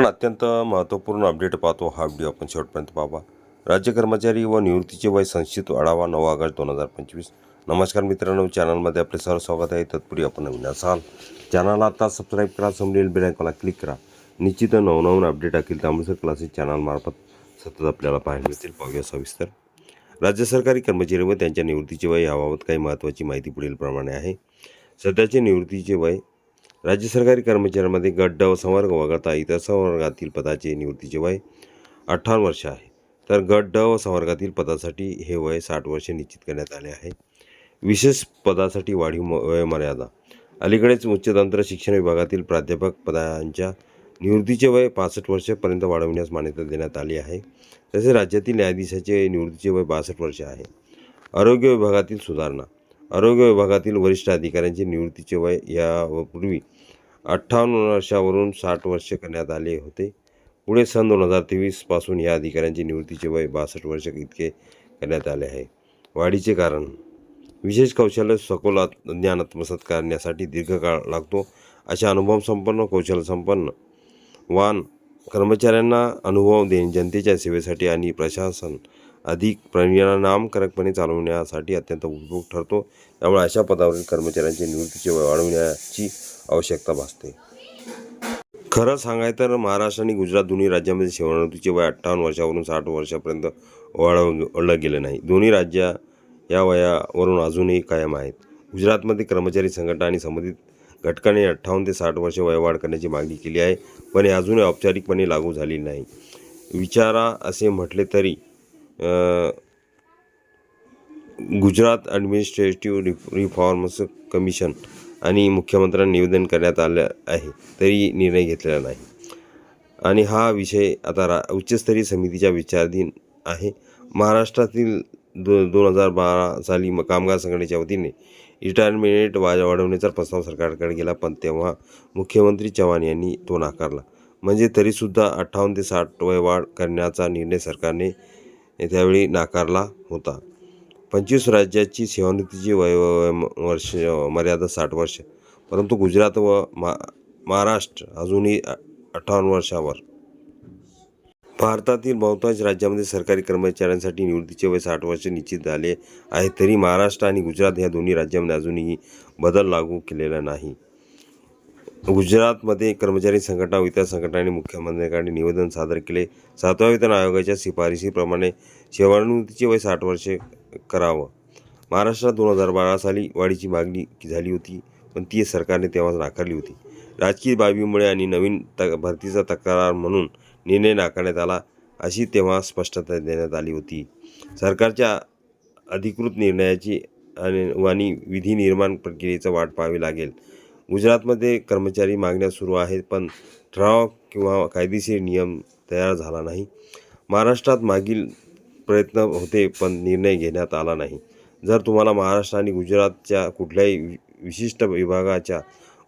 पण अत्यंत महत्त्वपूर्ण अपडेट पाहतो हा व्हिडिओ आपण शेवटपर्यंत पाहावा. राज्य कर्मचारी व निवृत्तीचे वय संचित आढावा नऊ ऑगस्ट दोन हजार पंचवीस. नमस्कार मित्रांनो चॅनलमध्ये आपले सर्व स्वागत आहे. तत्पूर्वी आपण नवीन असाल चॅनलला आता सबस्क्राईब करा समजेल बेल क्लिक करा. निश्चित नवनवीन अपडेट अखेल त्यामुळे क्लासेस चॅनलमार्फत सतत आपल्याला पाहायला मिळतील. पाहूया सविस्तर. राज्य सरकारी कर्मचारी व त्यांच्या निवृत्तीचे वय याबाबत काही महत्त्वाची माहिती पुढील प्रमाणे आहे. सध्याचे निवृत्तीचे वय राज्य सरकारी कर्मचाऱ्यांमध्ये गट ड संवर्ग वगळता इतर संवर्गातील पदाचे निवृत्तीचे वय अठ्ठावन्न वर्ष आहे. तर गट ड व संवर्गातील पदासाठी हे वय साठ वर्षे निश्चित करण्यात आले आहे. विशेष पदासाठी वाढीव म- अलीकडेच अलीकडेच उच्चतंत्र शिक्षण विभागातील प्राध्यापक पदांच्या निवृत्तीचे वय पासष्ट वर्षापर्यंत वाढविण्यास मान्यता देण्यात आली आहे. तसेच राज्यातील न्यायाधीशाचे निवृत्तीचे वय बासष्ट वर्ष आहे. आरोग्य विभागातील सुधारणा. आरोग्य विभागातील वरिष्ठ अधिकाऱ्यांचे निवृत्तीचे वय यापूर्वी अठ्ठावन्न वर्षावरून साठ वर्ष करण्यात आले होते. पुढे सन दोन हजार तेवीसपासून या अधिकाऱ्यांचे निवृत्तीचे वय बासष्ट वर्ष इतके करण्यात आले आहे. वाढीचे कारण. विशेष कौशल्य सखोल ज्ञान आत्मसात करण्यासाठी दीर्घकाळ लागतो. अशा अनुभवसंपन्न कौशल्यसंपन्न वान कर्मचाऱ्यांना अनुभव देणे जनतेच्या सेवेसाठी आणि प्रशासन अधिक परिणामकारकपणे चालवण्यासाठी अत्यंत उपयोग ठरतो. त्यामुळे अशा पदावरील कर्मचाऱ्यांचे निवृत्तीचे वय वाढवण्याची आवश्यकता भासते. खरं सांगाय तर महाराष्ट्र आणि गुजरात दोन्ही राज्यामध्ये सेवानिवृत्तीचे वय अठ्ठावन्न वर्षावरून साठ वर्षापर्यंत वाढवलं गेलं नाही. दोन्ही राज्य या वयावरून अजूनही कायम आहेत. गुजरातमध्ये कर्मचारी संघटना आणि संबंधित घटकाने अठ्ठावन्न ते साठ वर्ष वयवाढ करण्याची मागणी केली आहे. पण हे अजूनही औपचारिकपणे लागू झाली नाही. विचारा असे म्हटले तरी गुजरात ॲडमिनिस्ट्रेटिव्ह रिफ रिफॉर्म्स कमिशन आणि मुख्यमंत्र्यांना निवेदन करण्यात आलं आहे तरी निर्णय घेतलेला नाही. आणि हा विषय आता रा उच्चस्तरीय समितीच्या विचाराधीन आहे. महाराष्ट्रातील दो दोन हजार बारा साली म- कामगार संघटनेच्या वतीने रिटायरमेंट वा वाढवण्याचा प्रस्ताव सरकारकडे गेला पण तेव्हा मुख्यमंत्री चव्हाण यांनी तो नाकारला. म्हणजे तरीसुद्धा अठ्ठावन्न ते साठ वय वाढ करण्याचा निर्णय सरकारने त्यावेळी नाकारला होता. पंचवीस राज्याची सेवानिवृत्तीची वय वर्ष मर्यादा साठ वर्ष. परंतु गुजरात व मा महाराष्ट्र अजूनही अठ्ठावन्न वर्षावर. भारतातील बहुतांश राज्यामध्ये सरकारी कर्मचाऱ्यांसाठी निवृत्तीचे वय साठ वर्ष निश्चित झाले आहे. तरी महाराष्ट्र आणि गुजरात ह्या दोन्ही राज्यामध्ये अजूनही बदल लागू केलेला नाही. गुजरातमध्ये कर्मचारी संघटना वितर इतर संघटनांनी मुख्यमंत्र्यांकडे निवेदन सादर केले. सातव्या वेतन आयोगाच्या शिफारशीप्रमाणे सेवानिवृत्तीचे वय साठ वर्षे करावं. महाराष्ट्रात दोन हजार बारा साली वाढीची मागणी झाली होती पण ती सरकारने तेव्हा नाकारली होती. राजकीय बाबीमुळे आणि नवीन त भरतीचा तक्रार म्हणून निर्णय नाकारण्यात आला अशी तेव्हा स्पष्टता देण्यात आली होती. सरकारच्या अधिकृत निर्णयाची आणि वाणी विधी निर्माण प्रक्रियेचा वाट पाहावी लागेल. गुजरातमध्ये कर्मचारी मागण्या सुरू आहेत पण ठराव किंवा कायदेशीर नियम तयार झाला नाही. महाराष्ट्रात मागील प्रयत्न होते पण निर्णय घेण्यात आला नाही. जर तुम्हाला महाराष्ट्र आणि गुजरातच्या कुठल्याही वि- विशिष्ट विभागाच्या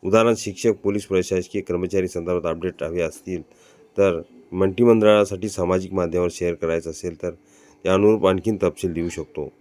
उदाहरण शिक्षक पोलीस प्रशासकीय कर्मचारी संदर्भात अपडेट हवे असतील तर मंत्रिमंडळासाठी सामाजिक माध्यमावर शेअर करायचं असेल तर त्या अनुरूप आणखीन तपशील देऊ शकतो.